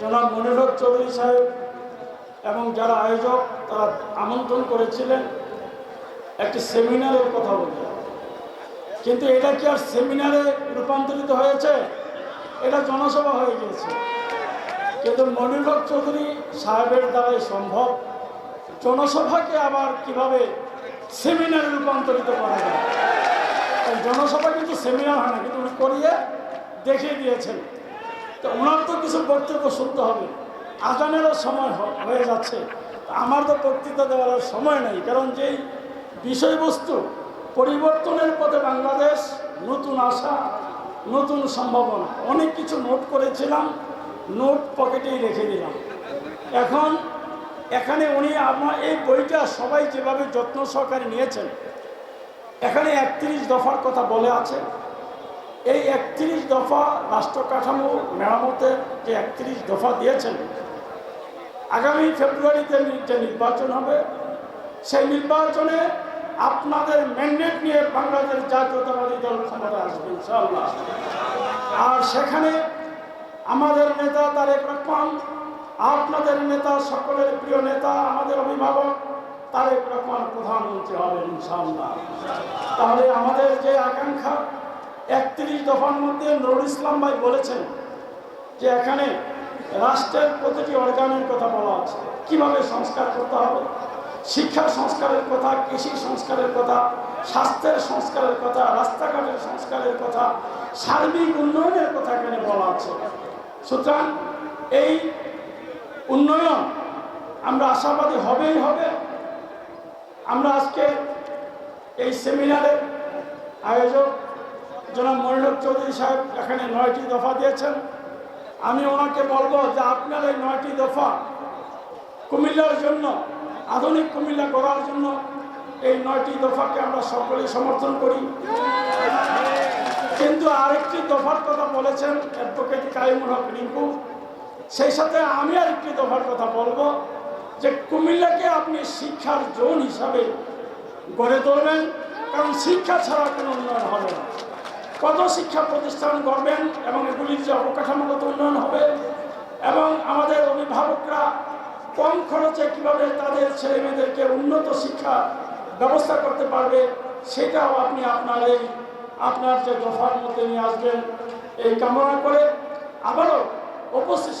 জনাব মনিরক চৌধুরী সাহেব এবং যারা আয়োজক, তারা আমন্ত্রণ করেছিলেন একটি সেমিনারের কথা বলতে কিন্তু এটা কি আর সেমিনারে রূপান্তরিত হয়েছে? এটা জনসভা হয়ে গিয়েছে। কিন্তু মনিরক চৌধুরী সাহেবের দ্বারাই সম্ভব। জনসভাকে আবার কীভাবে সেমিনারে রূপান্তরিত করা যায়? জনসভা কিন্তু সেমিনার হয় না, কিন্তু উনি করিয়ে দেখিয়ে দিয়েছেন। তো ওনার তো কিছু বক্তব্য শুনতে হবে। আজানেরও সময় হয়ে যাচ্ছে। আমার তো বক্তৃতা দেওয়ার সময় নেই, কারণ যেই বিষয়বস্তু পরিবর্তনের পথে বাংলাদেশ নতুন আশা, নতুন সম্ভাবনা, অনেক কিছু নোট করেছিলাম, নোট পকেটেই রেখে দিলাম। এখন এখানে উনি আমার এই বইটা সবাই যেভাবে যত্ন সহকারে নিয়েছেন, এখানে একত্রিশ দফার কথা বলে আছে। এই একত্রিশ দফা রাষ্ট্র কাঠামো মেরামতের যে একত্রিশ দফা দিয়েছেন, আগামী ফেব্রুয়ারিতে যে নির্বাচন হবে, সেই নির্বাচনে আপনাদের ম্যান্ডেট নিয়ে বাংলাদেশ জাতীয়তাবাদী দল ক্ষমতা আসবে, ইনশাআল্লাহ। আর সেখানে আমাদের নেতা তারেক রহমান, আপনাদের নেতা, সকলের প্রিয় নেতা, আমাদের অভিভাবক তারেক রহমান প্রধানমন্ত্রী হবেন, ইনশাআল্লাহ। তাহলে আমাদের যে আকাঙ্ক্ষা একত্রিশ দফার মধ্যে নুরুল ইসলাম ভাই বলেছেন যে এখানে রাষ্ট্রের প্রতিটি অর্গানের কথা বলা আছে। কীভাবে সংস্কার করতে হবে? শিক্ষা সংস্কারের কথা কৃষি সংস্কারের কথা, স্বাস্থ্যের সংস্কারের কথা, রাস্তাঘাটের সংস্কারের কথা, সার্বিক উন্নয়নের কথা এখানে বলা আছে। সুতরাং এই উন্নয়ন আমরা আশাবাদী হবেই হবে। আমরা আজকে এই সেমিনারের আয়োজক জনাব মনিরক চৌধুরী সাহেব এখানে নয়টি দফা দিয়েছেন। আমি ওনাকে বলব যে আপনার এই নয়টি দফা কুমিল্লার জন্য, আধুনিক কুমিল্লা গড়ার জন্য এই নয়টি দফাকে আমরা সকলে সমর্থন করি। কিন্তু আরেকটি দফার কথা বলেছেন অ্যাডভোকেট কাইমুল হক রিঙ্কু। সেই সাথে আমি আরেকটি দফার কথা বলব যে কুমিল্লাকে আপনি শিক্ষার জোন হিসাবে গড়ে তুলবেন, কারণ শিক্ষা ছাড়া কোনো উন্নয়ন হবে না। কত শিক্ষা প্রতিষ্ঠান গড়বেন এবং এগুলির যে অবকাঠামোগত উন্নয়ন হবে এবং আমাদের অভিভাবকরা কম খরচে কীভাবে তাদের ছেলে মেয়েদেরকে উন্নত শিক্ষা ব্যবস্থা করতে পারবে, সেটাও আপনি আপনার এই, আপনার যে দফার মধ্যে নিয়ে আসবেন, এই কামনা করে আবারও উপস্থিত